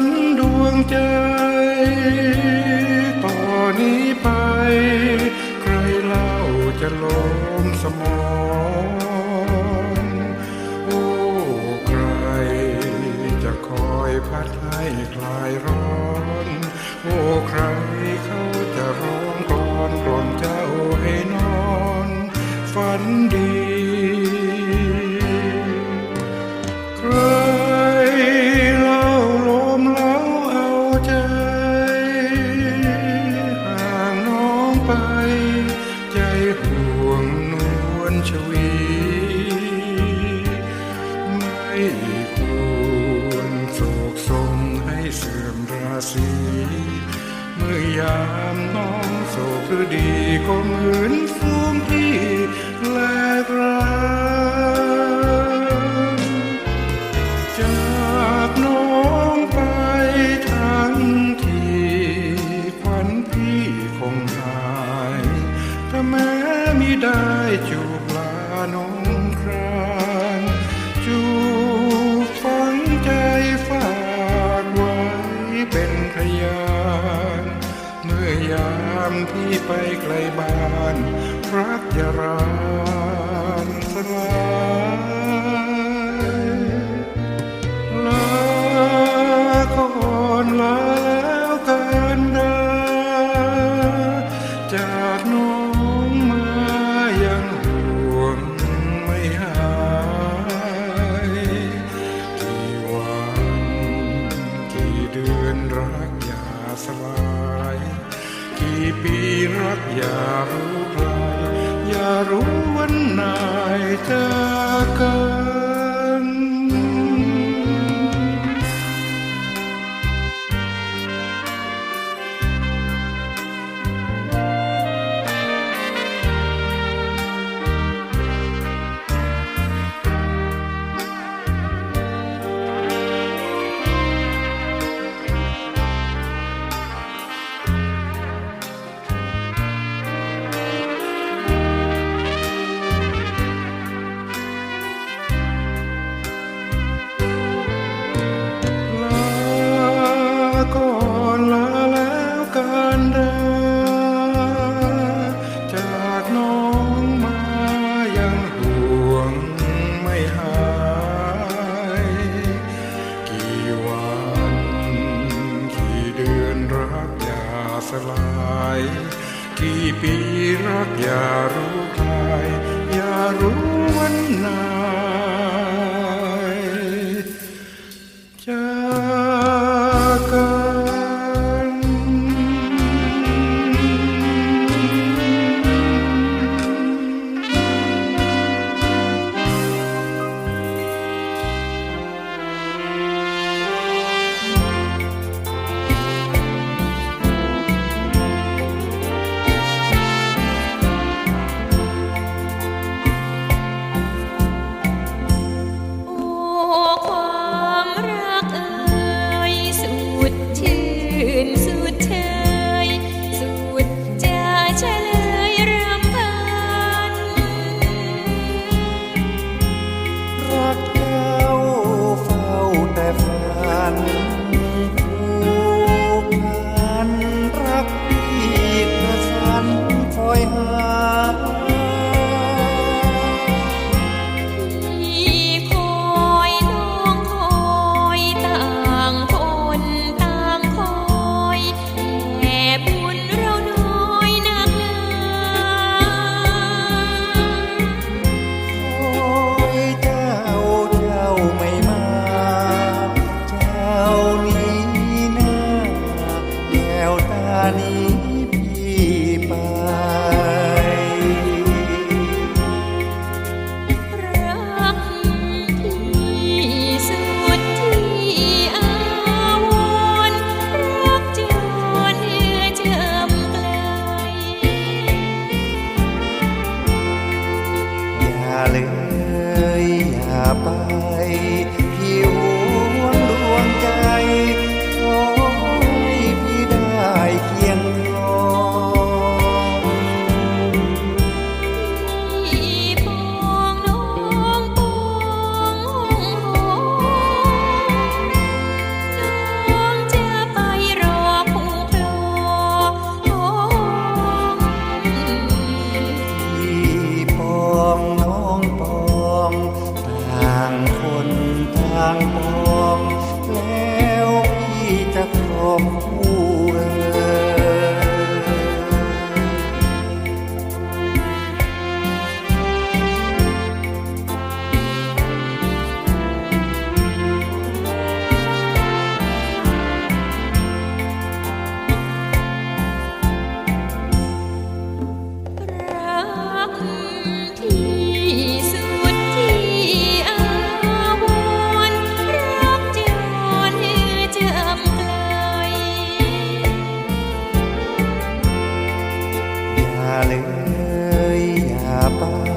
นดวงใจ สี เมื่อยามน้องโศกดีก็เหมือนฟูงที่ ไปไกลบ้านรักยาร้า รู้ใคร อย่ารู้วันไหนเจอกัน ลาย กี่ปีรักอย่ารู้ใครอย่ารู้วันไหน María. เลยอย่าไป